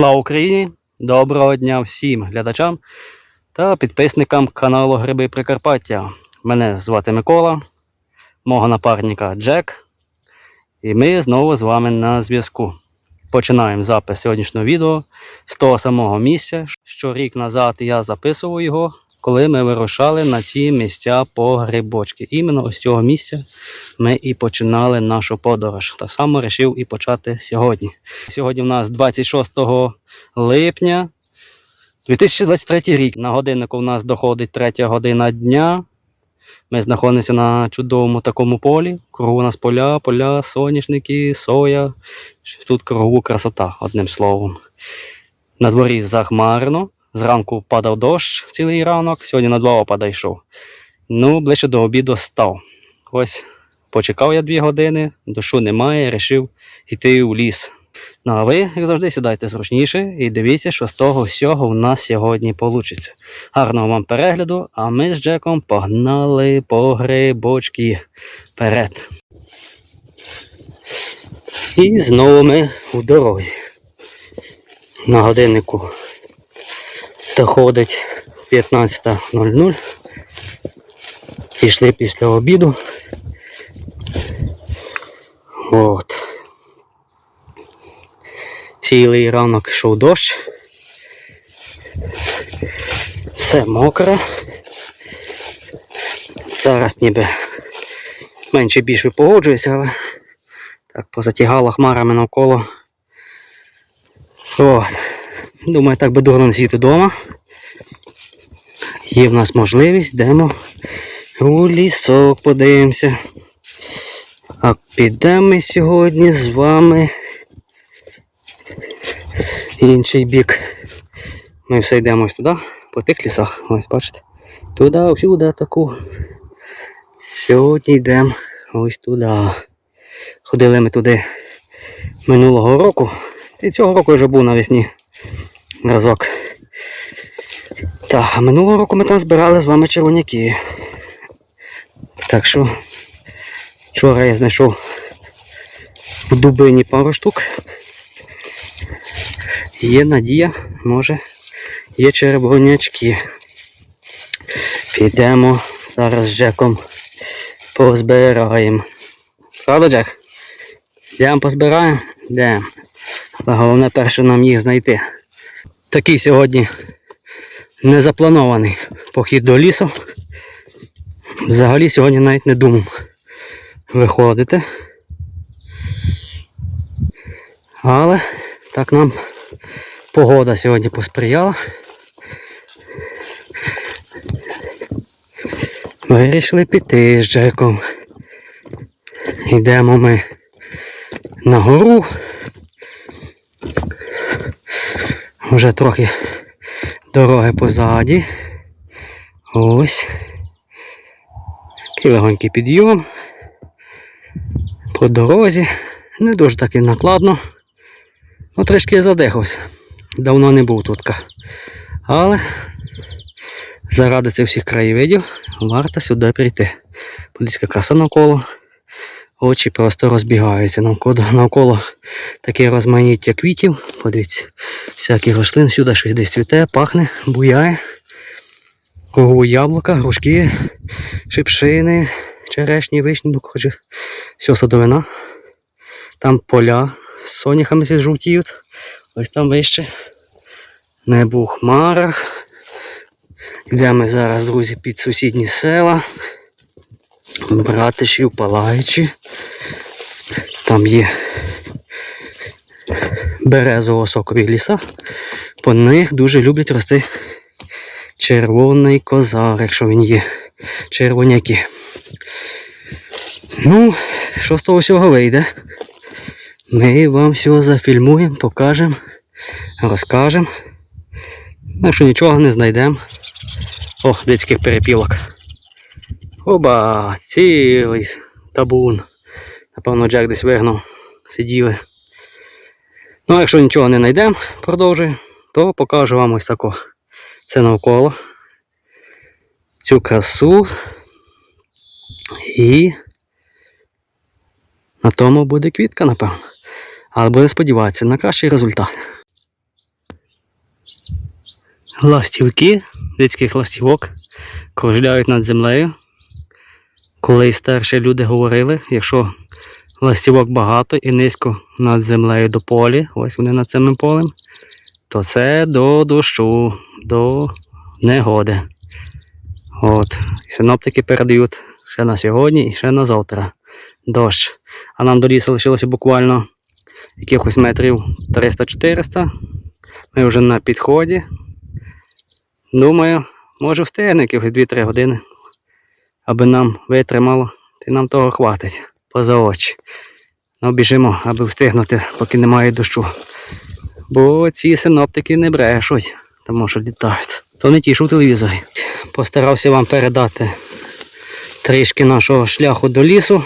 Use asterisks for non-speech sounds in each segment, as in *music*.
Слава Україні! Доброго дня всім глядачам та підписникам каналу Гриби Прикарпаття. Мене звати Микола, мого напарника Джек. І ми знову з вами на зв'язку. Починаємо запис сьогоднішнього відео з того самого місця, що рік назад я записував його, коли ми вирушали на ці місця по грибочки. Іменно ось цього місця ми і починали нашу подорож. Так само вирішив і почати сьогодні. Сьогодні в нас 26 липня 2023 рік. На годиннику в нас доходить 3 година дня. Ми знаходимося на чудовому такому полі. Кругу у нас поля, поля, соняшники, соя. Тут кругу красота, одним словом. На дворі захмарно. Зранку падав дощ цілий ранок, сьогодні на два опада йшов. Ну, ближче до обіду став. Ось почекав я дві години, дощу немає, вирішив йти в ліс. Ну а ви, як завжди, сідайте зручніше і дивіться, що з того всього в нас сьогодні вийде. Гарного вам перегляду, а ми з Джеком погнали по грибочки вперед. І знову ми у дорозі. На годиннику доходить 15.00. Пішли після обіду. От. Цілий ранок йшов дощ. Все мокре. Зараз ніби менше більше погоджуюся, але так позатягало хмарами навколо. От. Думаю, так би дурно не сидіти вдома. Є в нас можливість, йдемо у лісок, подивимося. А підемо ми сьогодні з вами інший бік. Ми все йдемо ось туди, по тих лісах. Ось бачите. Туди, всюди таку. Сьогодні йдемо ось туди. Ходили ми туди минулого року. І цього року вже був навесні разок. Так, а минулого року ми там збирали з вами червоняки. Так що вчора я знайшов в дубині пару штук. Є надія, може, є червонячки. Підемо зараз з Джеком позбираємо. Правда, Джек? Йдемо позбираємо? Йдемо. Але головне перше нам їх знайти. Такий сьогодні незапланований похід до лісу. Взагалі сьогодні навіть не думав виходити. Але так нам погода сьогодні посприяла. Вирішили піти з Джеком. Йдемо ми на гору. Вже трохи дороги позаді. Ось. Такий легонький підйом. По дорозі. Не дуже таки накладно. Ну, трішки задихався. Давно не був тут. Але заради цих всіх краєвидів варто сюди прийти. Подивіться, краса навколо. Очі просто розбігаються навколо, навколо таке розмаїття квітів. Подивіться, всякі рослин, сюди щось десь цвіте, пахне, буяє. Кругу яблука, грушки, шипшини, черешні, вишні, хоче все садовина. Там поля з соняхами жовтіють. Ось там вище. Небо у хмарах. Йдемо зараз, друзі, під сусідні села. Братишів, Палаючі. Там є березово-сокові ліса. По них дуже люблять рости червоний козар, якщо він є. Червоняки. Ну, що з того всього вийде? Ми вам все зафільмуємо, покажемо, розкажемо. Якщо нічого не знайдемо. О, людських перепілок. Оба, цілий табун. Напевно, Джек десь вигнав, сиділи. Ну, а якщо нічого не знайдемо, продовжую, то покажу вам ось тако. Це навколо. Цю красу. І на тому буде квітка, напевно. Але будемо сподіватися на кращий результат. Ластівки, людських ластівок, кружляють над землею. Колись старші люди говорили, якщо ластівок багато і низько над землею до полі, ось вони над цим полем, то це до дощу, до негоди. От. Синоптики передають ще на сьогодні і ще на завтра дощ. А нам до лісу лишилося буквально якихось метрів 300-400. Ми вже на підході. Думаю, може встигне якихось 2-3 години, аби нам витримало, і нам того хватить поза очі. Ну, біжимо, аби встигнути, поки немає дощу. Бо ці синоптики не брешуть, тому що літають. То не ті, що в телевізорі. Постарався вам передати трішки нашого шляху до лісу.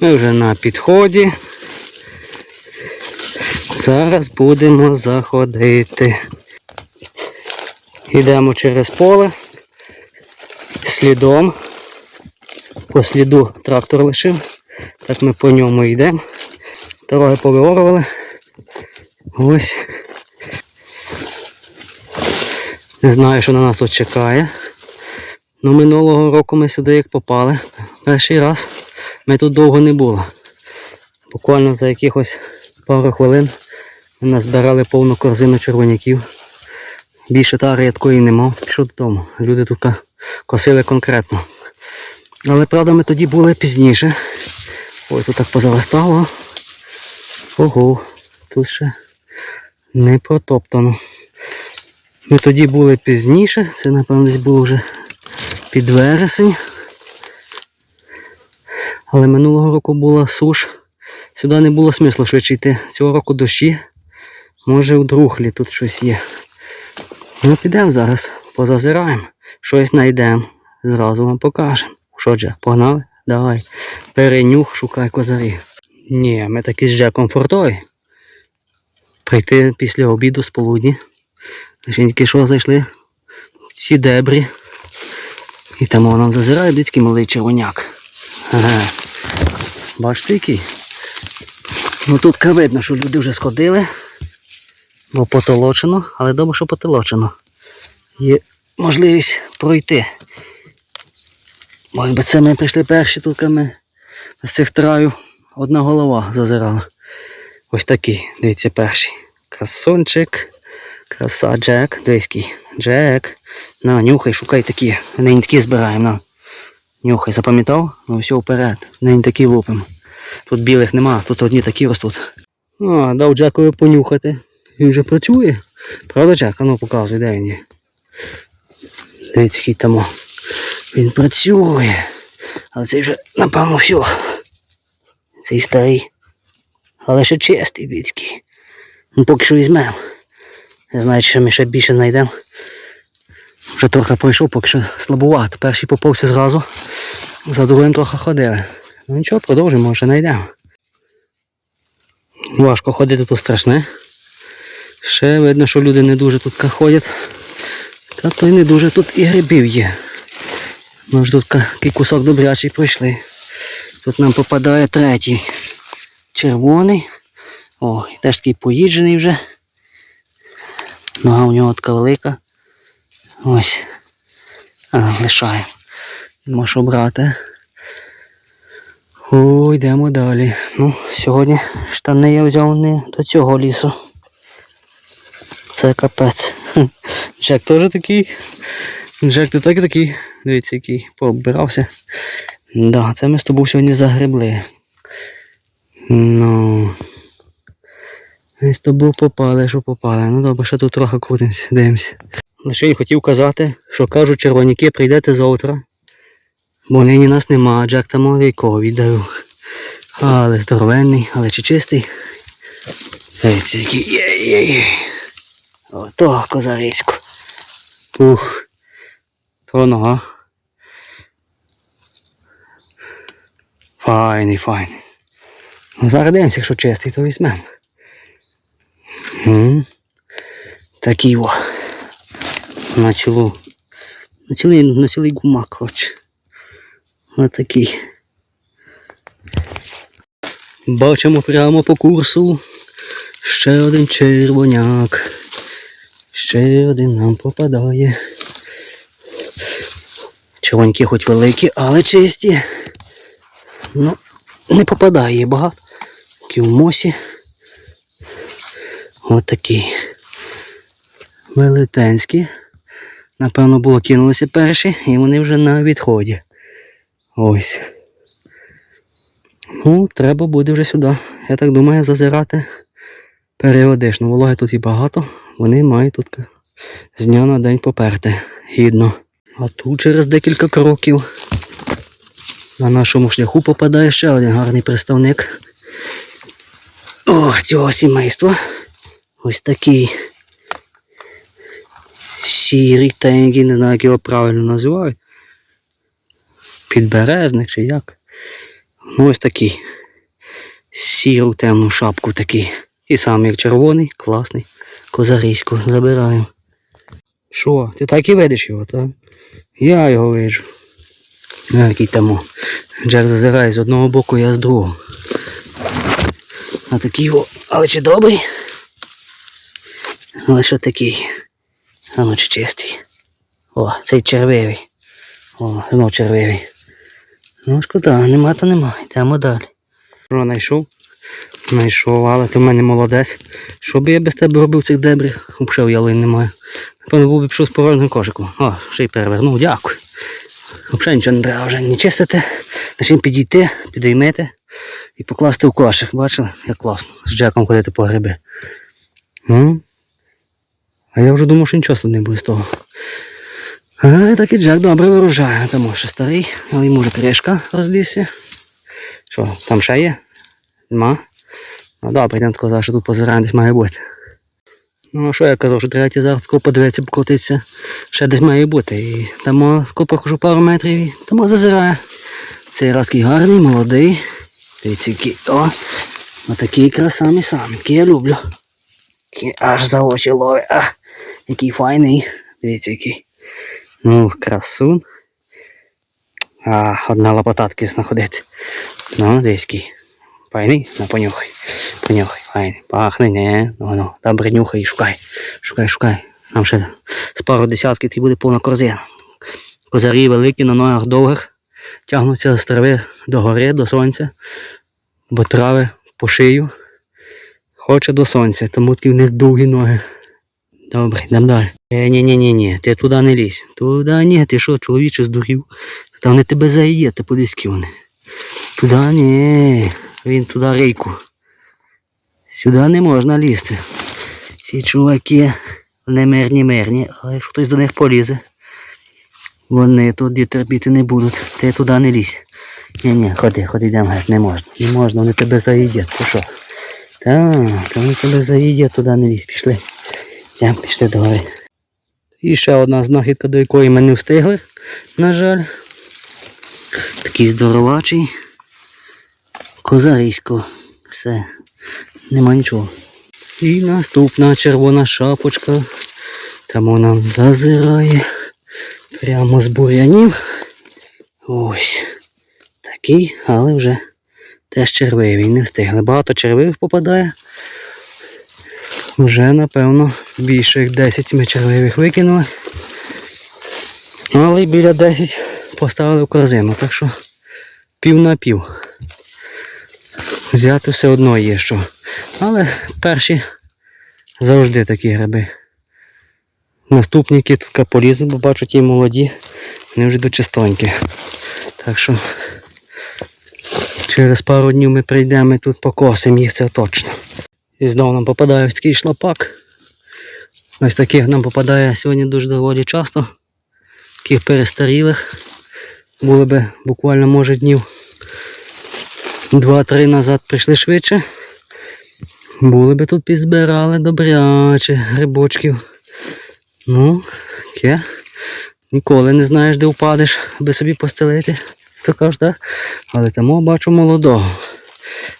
Ми вже на підході. Зараз будемо заходити. Йдемо через поле. Слідом. По сліду трактор лишив. Так ми по ньому йдемо. Дороги повиорували. Ось. Не знаю, що на нас тут чекає. Ну, минулого року ми сюди як попали. Перший раз ми тут довго не було. Буквально за якихось пару хвилин ми назбирали повну корзину червоняків. Більше тари я такої не мав, пішов додому. Люди тут косили конкретно. Але правда ми тоді були пізніше. Ой, тут так позаростало. Ого, тут ще не протоптано. Ми тоді були пізніше, це напевно десь було вже під вересень. Але минулого року була суш. Сюди не було смислу швидше йти. Цього року дощі. Може у друхлі тут щось є. Ну підемо зараз, позазираємо, щось знайдемо. Зразу вам покажемо. Що Джек, погнали? Давай. Перенюх, шукай козарі. Ні, ми такі з Джеком фортові. Прийти після обіду з полудні. Ще що зайшли в ці дебрі. І там нам зазирає людський малий червоняк. Ага. Бачите який? Ну тут видно, що люди вже сходили. Бо потолочено, але добре, що потолочено. Є можливість пройти. Бо якби це ми прийшли перші, тут ми з цих травів одна голова зазирала. Ось такий, дивіться, перший. Красунчик. Краса Джек. Дивіський. Джек. На, нюхай, шукай такі. Нині такі збираємо. На. Нюхай, запам'ятав? Ну все вперед. Нині такі лупимо. Тут білих нема, тут одні такі ростуть. А, дав Джекові понюхати. Він вже працює. Правда, Джек? А ну показуй, де він є. Дивіться, який там. Він працює. Але цей вже, напевно, все. Цей старий. Але ще чистий людський. Ну поки що візьмемо. Не знаю, чи ми ще більше знайдемо. Вже трохи пройшов, поки що слабувато. Перший поповся зразу. За другим трохи ходили. Ну нічого, продовжимо, може знайдемо. Важко ходити тут страшне. Ще видно, що люди не дуже тут ходять. Та то й не дуже тут і грибів є. Ми ж тут кусок добрячий пройшли. Тут нам попадає третій. Червоний. О, теж такий поїджений вже. Нога у нього така велика. Ось. А, лишаємо. Можу брати. О, йдемо далі. Ну, сьогодні штани я взяв не до цього лісу. Це капець. *laughs* Джек теж такий. Джек, ти так такий. Дивіться, який пооббирався. Да, це ми з тобою сьогодні загребли. Ну. Ми з тобою попали, що попали. Ну добре, ще тут трохи крутимося, дивимося. Лише я хотів казати, що кажуть, червоняки прийдете завтра. Бо нині нас нема, а Джек там якого віддав. Але здоровенний, але чи чистий. Дивіться, який є-є-є. Ото козарисько. Ух. То нога. Файний, файний. Ну, зараз якщо чистий, то візьмемо. Такий о. На цілу. На цілий, на цілий гумак, коротше. Ось такий. Бачимо прямо по курсу. Ще один червоняк. Ще один нам попадає. Червонькі хоч великі, але чисті. Ну, не попадає багато. Такі в мосі. Отакі. Велетенські. Напевно, було кинулися перші, і вони вже на відході. Ось. Ну, треба буде вже сюди. Я так думаю, зазирати періодично. Вологи тут і багато. Вони мають тут з дня на день поперти. Гідно. А тут через декілька кроків на нашому шляху попадає ще один гарний представник. О, цього сімейства. Ось такий сірий тенький, не знаю, як його правильно називають. Підберезник чи як. Ну ось такий. Сіру темну шапку такий. І сам як червоний, класний. Козаріську забираю. Що, ти так і видиш його, так? Я його виджу. Який там. Джек зазирає з одного боку, я з другого. А такий о, але чи добрий? Але що такий? А ну чи чистий. О, цей червивий. О, знов червивий. Ну, шкода, нема то нема. Йдемо далі. Що, знайшов? Знайшов, але ти в мене молодець. Що би я без тебе робив цих дебрях? Взагалі ялин немає. Напевно, був би пішов з порожним кошиком. О, ще й перевернув, дякую. Взагалі нічого не треба вже не чистити. Лише підійти, підіймити і покласти в кошик. Бачили, як класно. З Джеком ходити по гриби. Ну. А я вже думав, що нічого тут не буде з того. А так і Джек добре вирожає. Там ще старий, але йому вже кришка розлізся. Що, там ще є? Нема? Ну добре, йдемо сказав, що тут позираємо десь має бути. Ну а що я казав, що третій зараз тако подивитися, покрутитися, ще десь має бути. І там тако прохожу пару метрів і там зазирає. Цей раз такий гарний, молодий. Дивіться, який. О! Отакий якраз самі самі. Я люблю. Такий аж за очі ловить. А, який файний. Дивіться, який. Ну, красун. А, одна лопататки знаходити. Ну, десь який. Файний, ну понюхай. Понюхай, файний. Пахне, не. Ну, ну, добре нюхай і шукай. Шукай, шукай. Нам ще з пару десятків і буде повна корзина. Козарі великі, на ногах довгих. Тягнуться з трави до гори, до сонця, бо трави по шию. Хоче до сонця, тому такі в них довгі ноги. Добре, йдемо далі. Е, ні, ні, ні, ні, ти туди не лізь. Туди ні, ти що, чоловіче здурів? Там вони тебе заїдять, ти подиски вони. Туди ні, він туди рейку. Сюди не можна лізти. Ці чуваки не мирні мирні, але якщо хтось до них полізе, вони туди терпіти не будуть. Ти туди не лізь. Ні, ні, ходи, ходи, йдемо геть, не можна. Не можна, вони тебе заїдять. Ти що? Так, вони тебе заїдять, туди не лізь, пішли. Йдемо, пішли до гори. І ще одна знахідка, до якої ми не встигли, на жаль. Такий здоровачий. Козарісько. Все. Нема нічого. І наступна червона шапочка. Там вона зазирає. Прямо з бур'янів. Ось. Такий, але вже теж червивий. Не встигли. Багато червивих попадає. Вже, напевно, більше як 10 ми червивих викинули. Але біля 10 поставили в корзину. Так що пів на пів. Взяти все одно є що. Але перші завжди такі гриби. Наступні, які тут полізли, бо бачу ті молоді, вони вже до чистонькі. Так що через пару днів ми прийдемо і тут покосимо їх, це точно. І знову нам попадає ось такий шлапак. Ось таких нам попадає сьогодні дуже доволі часто. Таких перестарілих. Були би буквально може днів 2-3 назад прийшли швидше. Були би тут підзбирали добряче грибочків. Ну, таке. Ніколи не знаєш, де впадеш, аби собі постелити. То кажеш, так? Але тому бачу молодого.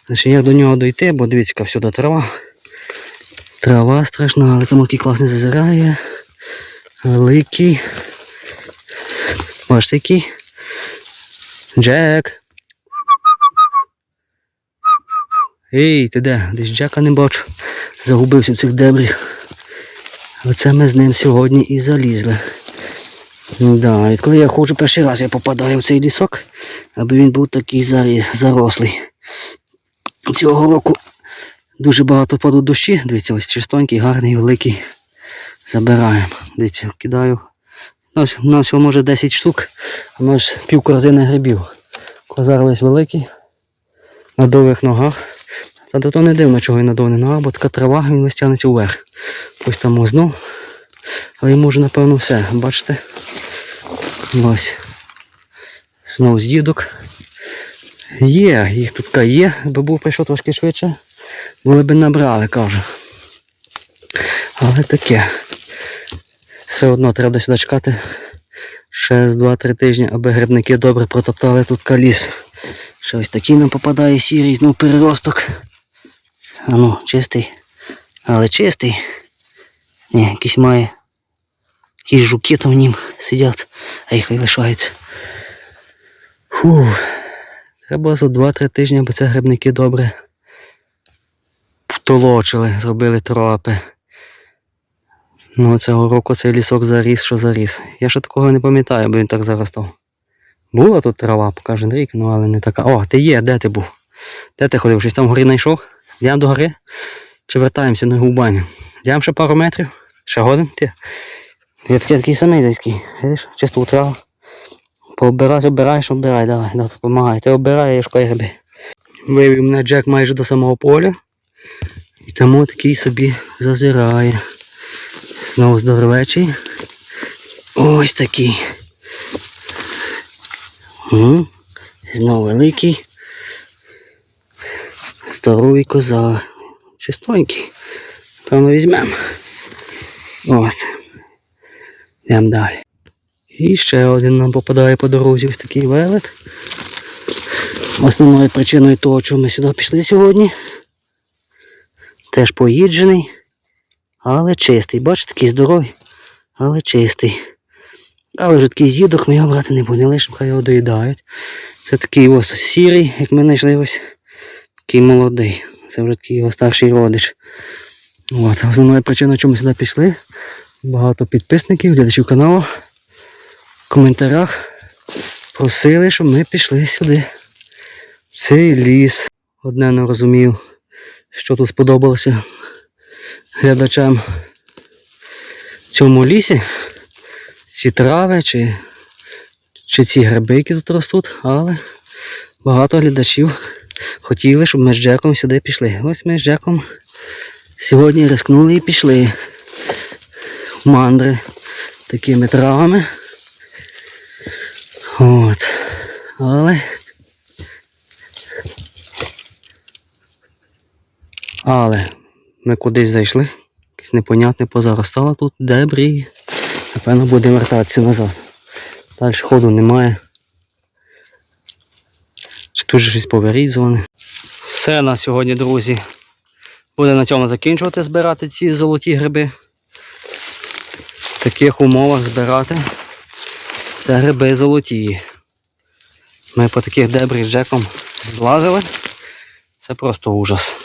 Значить, як до нього дойти, бо дивіться, всюди трава. Трава страшна, але там який класний зазирає. Великий. Бачите який? Джек. Ей, ти де? Десь Джека не бачу. Загубився в цих дебрях. Оце ми з ним сьогодні і залізли. Да, відколи я ходжу перший раз, я попадаю в цей лісок, аби він був такий зарослий. Цього року дуже багато падуть дощі. Дивіться, ось чистенький, гарний, великий. Забираємо. Дивіться, кидаю. Ну, ось, ну, всього може 10 штук, а ну ось пів корзини грибів. Козар весь великий, на довгих ногах. Та то, то не дивно, чого він на довгих ногах, бо така трава, він весь тягнеться вверх. Ось там ознов. Але йому вже, напевно, все. Бачите? Ось. Знов з дідок. Є, їх тут є, аби був прийшов трошки швидше. Вони б набрали, кажу. Але таке. Все одно треба сюди чекати ще з 2-3 тижні, аби грибники добре протоптали тут каліс. Ще ось такий нам попадає сірий, знов переросток. А ну, чистий. Але чистий. Ні, якийсь має. Якісь жуки там в нім сидять, а їх і лишається. Фух. Треба за 2-3 тижні, аби це грибники добре втолочили, зробили тропи. Ну, цього року цей лісок заріс, що заріс. Я ще такого не пам'ятаю, бо він так заростав. Була тут трава, кожен рік, ну але не така. О, ти є, де ти був? Де ти ходив? Щось там вгорі знайшов? Йдемо до гори? Чи вертаємося на губаню? Йдемо ще пару метрів? Ще годин? Я такий, такий самий дайський. Видиш, чисто траву. Пообирай, обираєш, обирай, давай, давай, допомагай. Ти обирай, я шукай гриби. Вивів мене Джек майже до самого поля. І тому такий собі зазирає. Знову здоровечий. Ось такий. Знову великий. Здоровий коза. Чистонький. Певно візьмемо. От. Йдемо далі. І ще один нам попадає по дорозі ось такий велет. Основною причиною того, чому ми сюди пішли сьогодні. Теж поїджений, але чистий. Бачите, такий здоровий, але чистий. Але вже такий з'їдок ми його брати не будемо, лише хай його доїдають. Це такий ось сірий, як ми знайшли ось такий молодий. Це вже такий його старший родич. От, основною причиною, чому сюди пішли. Багато підписників, глядачів каналу в коментарях просили, щоб ми пішли сюди. В цей ліс. Одне не розумів, що тут сподобалося глядачам в цьому лісі. Ці трави чи, чи ці гриби, які тут ростуть, але багато глядачів хотіли, щоб ми з Джеком сюди пішли. Ось ми з Джеком сьогодні рискнули і пішли в мандри такими травами. От. Але. Але ми кудись зайшли. Якесь непонятне позаростало тут дебрі. Напевно, будемо вертатися назад. Далі ходу немає. Чи тут щось повирізуване. Все на сьогодні, друзі. Буде на цьому закінчувати збирати ці золоті гриби. В таких умовах збирати. Це гриби золоті. Ми по таких дебрі з Джеком злазили. Це просто ужас.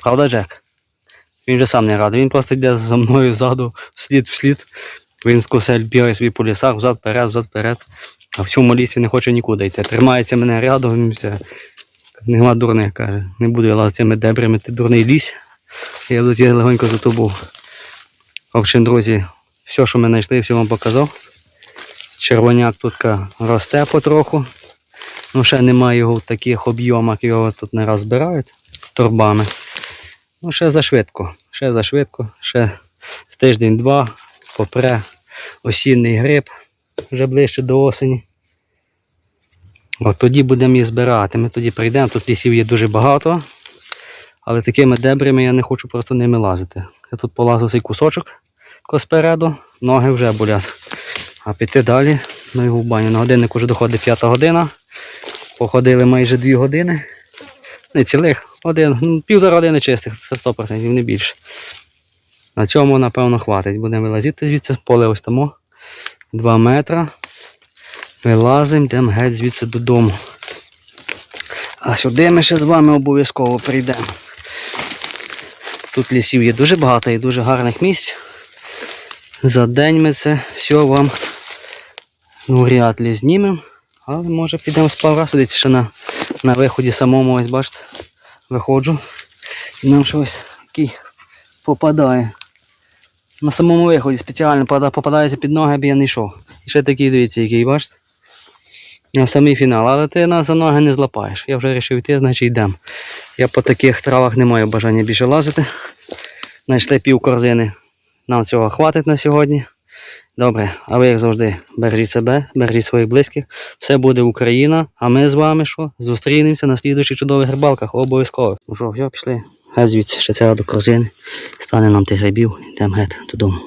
Правда, Джек? Він же сам не радий. Він просто йде за мною ззаду, вслід вслід. Він скусель бігає собі по лісах, взад вперед, взад вперед. А в цьому лісі не хоче нікуди йти. Тримається мене рядом. Нема дурних, каже. Не буду я лазити цими дебрями, ти дурний ліс. Я тут я легонько за тобою. Общем, друзі, все, що ми знайшли, все вам показав. Червоняк тут росте потроху. Ну, ще немає його в таких об'ємах, його тут не раз збирають торбами. Ну, ще зашвидко, ще зашвидко, ще з тиждень-два попре осінний гриб вже ближче до осені. От тоді будемо їх збирати. Ми тоді прийдемо, тут лісів є дуже багато. Але такими дебрями я не хочу просто ними лазити. Я тут полазив цей кусочок спереду, ноги вже болять. А піти далі на його баню. На годинник вже доходить п'ята година. Походили майже дві години. Не цілих, один, ну, півтора години чистих, це 100%, не більше. На цьому, напевно, хватить. Будемо вилазити звідси, поле ось тому. Два метри. Вилазимо, йдемо геть звідси додому. А сюди ми ще з вами обов'язково прийдемо. Тут лісів є дуже багато і дуже гарних місць. За день ми це все вам ну, вряд ли знімемо. Але може підемо з разів. Дивіться, ще на, на виході самому, ось бачите, виходжу. І нам щось який попадає. На самому виході спеціально попадається під ноги, аби я не йшов. І ще такий, дивіться, який, бачите? На самий фінал, але ти нас за ноги не злапаєш. Я вже вирішив йти, значить йдемо. Я по таких травах не маю бажання більше лазити. Знайшли пів корзини. Нам цього хватить на сьогодні. Добре, а ви як завжди бережіть себе, бережіть своїх близьких. Все буде Україна, а ми з вами що? Зустрінемося на слідуючих чудових рибалках обов'язково. Ну що, все, пішли. Геть звідси ще ця до корзини. Стане нам тих грибів, йдемо геть додому.